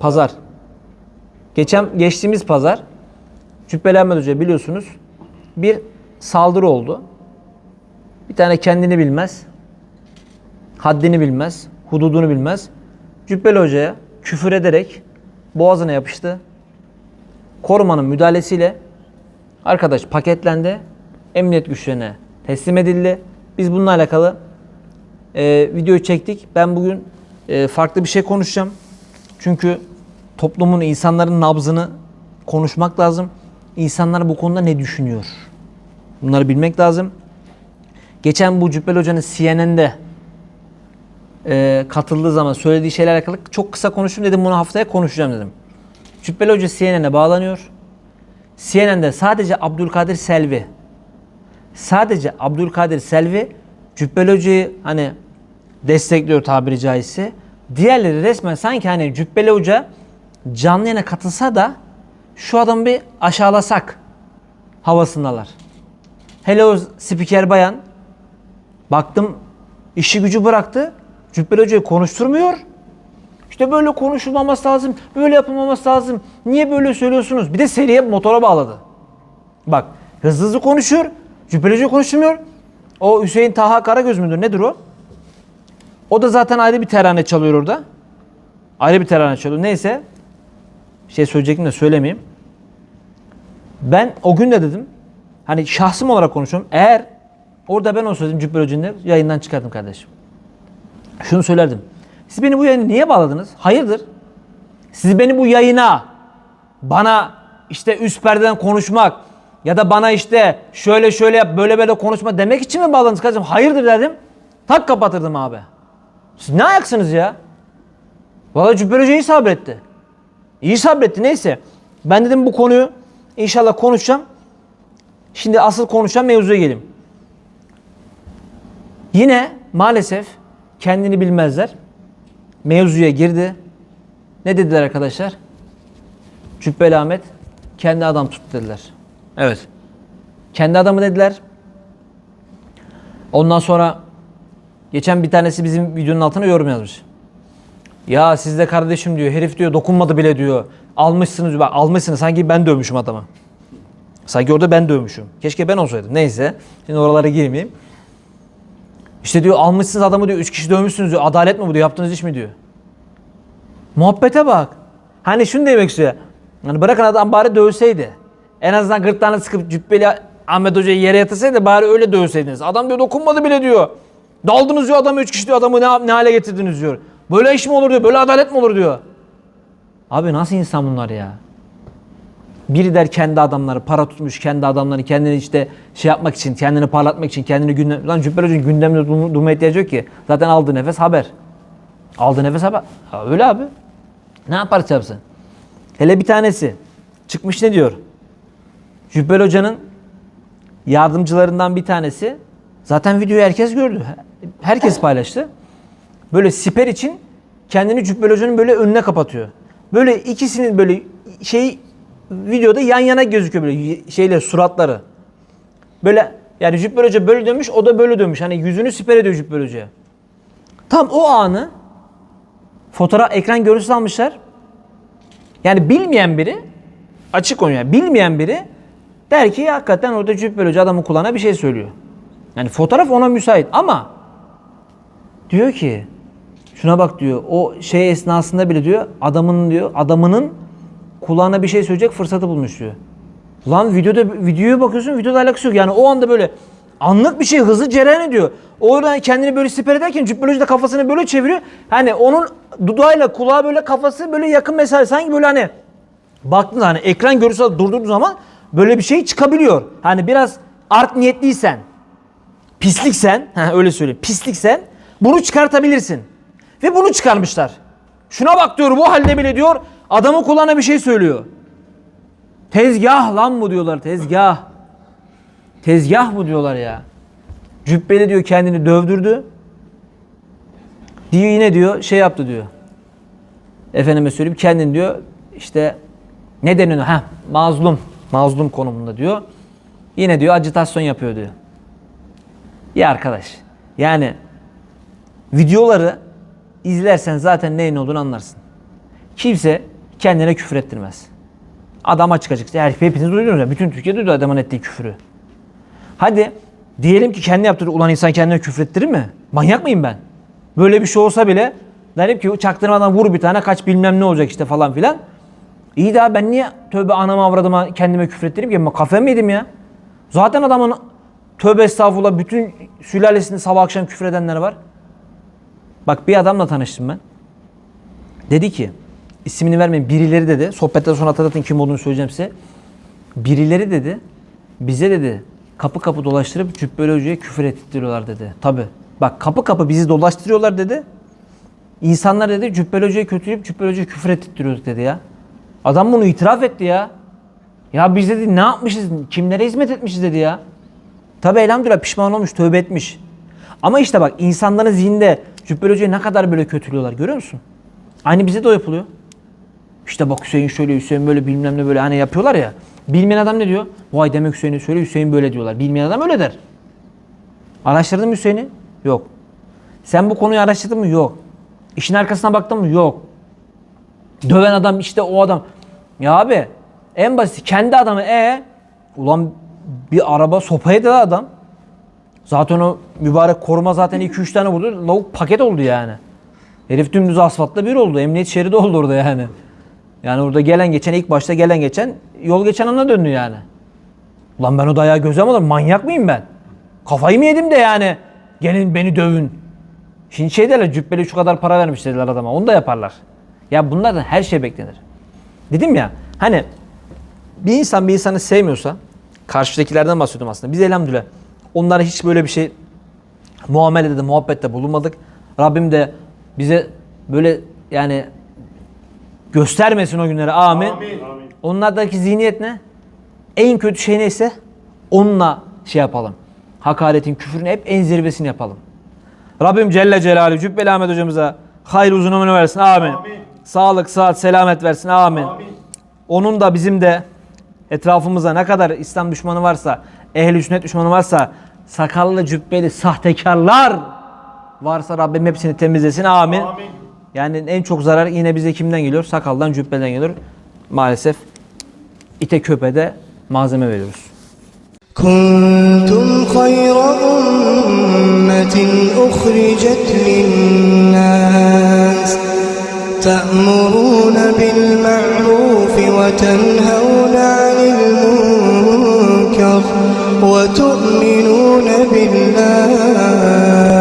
Pazar. Geçen geçtiğimiz pazar Cübbeli Ahmet Hoca biliyorsunuz bir saldırı oldu. Bir tane kendini bilmez, haddini bilmez, hududunu bilmez. Cübbeli Hoca'ya küfür ederek boğazına yapıştı. Korumanın müdahalesiyle arkadaş paketlendi. Emniyet güçlerine teslim edildi. Biz bununla alakalı e, videoyu çektik. Ben bugün e, farklı bir şey konuşacağım. Çünkü toplumun, insanların nabzını konuşmak lazım. İnsanlar bu konuda ne düşünüyor? Bunları bilmek lazım. Geçen bu Cübbeli Hoca'nın CNN'de e, katıldığı zaman söylediği şeylerle alakalı çok kısa konuştum dedim bunu haftaya konuşacağım dedim. Cübbeli Hoca CNN'e bağlanıyor. CNN'de sadece Abdülkadir Selvi sadece Abdülkadir Selvi Cübbeli Hoca'yı hani destekliyor tabiri caizse. Diğerleri resmen sanki hani Cübbeli Hoca canlı yayına katılsa da şu adamı bir aşağılasak havasındalar. Hele o spiker bayan baktım işi gücü bıraktı. Cübbeli Hoca'yı konuşturmuyor. İşte böyle konuşulmaması lazım, böyle yapılmaması lazım. Niye böyle söylüyorsunuz? Bir de seriye motora bağladı. Bak hızlı hızlı konuşuyor. Cübbeli Hoca konuşmuyor. O Hüseyin Taha Karagöz müdür? Nedir o? O da zaten ayrı bir terane çalıyor orada. Ayrı bir terane çalıyor. Neyse. Şey söyleyecektim de söylemeyeyim. Ben o gün de dedim. Hani şahsım olarak konuşuyorum. Eğer orada ben olsaydım Cübbeli Hoca'nın da yayından çıkardım kardeşim. Şunu söylerdim. Siz beni bu yayına niye bağladınız? Hayırdır? Siz beni bu yayına bana işte üst perdeden konuşmak ya da bana işte şöyle şöyle yap böyle böyle konuşma demek için mi bağladınız kardeşim? Hayırdır dedim. Tak kapatırdım abi. Siz ne ayaksınız ya? Vallahi Cübbeli Hoca sabretti. İyi sabretti neyse. Ben dedim bu konuyu inşallah konuşacağım. Şimdi asıl konuşacağım mevzuya geleyim. Yine maalesef kendini bilmezler. Mevzuya girdi. Ne dediler arkadaşlar? Cübbeli Ahmet kendi adam tut dediler. Evet. Kendi adamı dediler. Ondan sonra geçen bir tanesi bizim videonun altına yorum yazmış. Ya siz de kardeşim diyor herif diyor dokunmadı bile diyor. Almışsınız. Bak almışsınız sanki ben dövmüşüm adamı. Sanki orada ben dövmüşüm. Keşke ben olsaydım. Neyse. Şimdi oralara girmeyeyim. İşte diyor almışsınız adamı diyor. Üç kişi dövmüşsünüz diyor. Adalet mi bu diyor. Yaptığınız iş mi diyor. Muhabbete bak. Hani şunu demek istiyor. Hani bırakın adam bari dövseydi. En azından gırtlağını sıkıp cübbeli Ahmet Hoca'yı yere yatırsaydı bari öyle dövseydiniz. Adam diyor dokunmadı bile diyor. Daldınız diyor adamı üç kişi diyor adamı ne, ne hale getirdiniz diyor. Böyle iş mi olur diyor. Böyle adalet mi olur diyor. Abi nasıl insan bunlar ya? Biri der kendi adamları para tutmuş kendi adamları kendini işte şey yapmak için kendini parlatmak için kendini gündem lan Cübbeli Hoca'nın gündemde dur- durmaya ihtiyacı yok ki. Zaten aldığı nefes haber. Aldığı nefes haber. Ha, öyle abi. Ne yaparsa yapsın. Hele bir tanesi çıkmış ne diyor? Cübbeli Hoca'nın yardımcılarından bir tanesi zaten videoyu herkes gördü. Herkes paylaştı. Böyle siper için kendini Cübbeli Hoca'nın böyle önüne kapatıyor. Böyle ikisinin böyle şey videoda yan yana gözüküyor böyle şeyler suratları. Böyle yani Cübbeli Hoca böyle dönmüş o da böyle dönmüş. Hani yüzünü siper ediyor Cübbeli Hoca'ya. Tam o anı fotoğraf ekran görüntüsü almışlar. Yani bilmeyen biri açık konu yani bilmeyen biri der ki hakikaten orada Cübbeli Hoca adamın kulağına bir şey söylüyor. Yani fotoğraf ona müsait ama diyor ki şuna bak diyor o şey esnasında bile diyor adamın diyor adamının kulağına bir şey söyleyecek fırsatı bulmuş diyor. Lan videoda videoya bakıyorsun videoda alakası yok. Yani o anda böyle anlık bir şey hızlı cereyan ediyor. Oradan kendini böyle siper ederken Cübbeli Hoca da kafasını böyle çeviriyor. Hani onun dudağıyla kulağı böyle kafası böyle yakın mesafe sanki böyle hani baktığında hani ekran görüntüsü durdurduğu zaman böyle bir şey çıkabiliyor. Hani biraz art niyetliysen, pisliksen, öyle söyleyeyim, pisliksen bunu çıkartabilirsin. Ve bunu çıkarmışlar. Şuna bak diyor bu halde bile diyor adamın kulağına bir şey söylüyor. Tezgah lan bu diyorlar tezgah. Tezgah bu diyorlar ya. Cübbeli diyor kendini dövdürdü. Diyor yine diyor şey yaptı diyor. Efendime söyleyeyim kendini diyor işte ne deniyor? Ha mazlum. Mazlum konumunda diyor. Yine diyor acitasyon yapıyor diyor. Ya arkadaş yani videoları izlersen zaten neyin olduğunu anlarsın. Kimse kendine küfür ettirmez. Adam açık açık. Yani hepiniz duydunuz ya. Bütün Türkiye duydu adamın ettiği küfürü. Hadi diyelim ki kendi yaptırır. Ulan insan kendine küfür ettirir mi? Manyak mıyım ben? Böyle bir şey olsa bile derim ki çaktırmadan vur bir tane kaç bilmem ne olacak işte falan filan. İyi daha ben niye tövbe anama avradıma kendime küfür ettireyim ki? Ben kafayı mı yedim ya? Zaten adamın tövbe estağfurullah bütün sülalesinde sabah akşam küfür edenler var. Bak bir adamla tanıştım ben. Dedi ki ismini vermeyin birileri dedi. Sohbetten sonra hatırlatın kim olduğunu söyleyeceğim size. Birileri dedi bize dedi kapı kapı dolaştırıp Cübbeli Hoca'ya küfür ettiriyorlar dedi. Tabi. Bak kapı kapı bizi dolaştırıyorlar dedi. İnsanlar dedi Cübbeli Hoca'yı kötüleyip Cübbeli Hoca'ya küfür ettiriyoruz dedi ya. Adam bunu itiraf etti ya. Ya biz dedi ne yapmışız, kimlere hizmet etmişiz dedi ya. Tabi elhamdülillah pişman olmuş, tövbe etmiş. Ama işte bak insanların zihninde Cübbeli Hoca'yı ne kadar böyle kötülüyorlar görüyor musun? Aynı bize de o yapılıyor. İşte bak Hüseyin şöyle, Hüseyin böyle bilmem ne böyle hani yapıyorlar ya. Bilmeyen adam ne diyor? Vay demek Hüseyin'i söyle, Hüseyin böyle diyorlar. Bilmeyen adam öyle der. Araştırdın mı Hüseyin'i? Yok. Sen bu konuyu araştırdın mı? Yok. İşin arkasına baktın mı? Yok. Döven adam işte o adam. Ya abi en basit kendi adamı e ulan bir araba sopaya da adam. Zaten o mübarek koruma zaten 2-3 tane vurdu. Lavuk paket oldu yani. Herif dümdüz asfaltta bir oldu. Emniyet şeridi oldu orada yani. Yani orada gelen geçen ilk başta gelen geçen yol geçen ana döndü yani. Ulan ben o dayağı göze mi alırım? Manyak mıyım ben? Kafayı mı yedim de yani? Gelin beni dövün. Şimdi şey derler cübbeli şu kadar para vermiş dediler adama. Onu da yaparlar. Ya bunlardan her şey beklenir. Dedim ya hani bir insan bir insanı sevmiyorsa karşıdakilerden bahsediyorum aslında. Biz elhamdülillah onlara hiç böyle bir şey muamelede de muhabbette bulunmadık. Rabbim de bize böyle yani göstermesin o günleri. Amin. Onlardaki zihniyet ne? En kötü şey neyse onunla şey yapalım. Hakaretin, küfrün hep en zirvesini yapalım. Rabbim Celle Celaluhu Cübbeli Ahmet hocamıza hayır uzun ömür versin. Amin. Sağlık, sıhhat, selamet versin. Amin. Onun da bizim de etrafımızda ne kadar İslam düşmanı varsa, ehl-i sünnet düşmanı varsa, sakallı cübbeli sahtekarlar varsa Rabbim hepsini temizlesin. Amin. Yani en çok zarar yine bize kimden geliyor? Sakaldan, cübbeden geliyor. Maalesef ite köpede malzeme veriyoruz. كنتم خير أمة أخرجت للناس تأمرون بالمعروف وتنهون عن المنكر وتؤمنون بالله.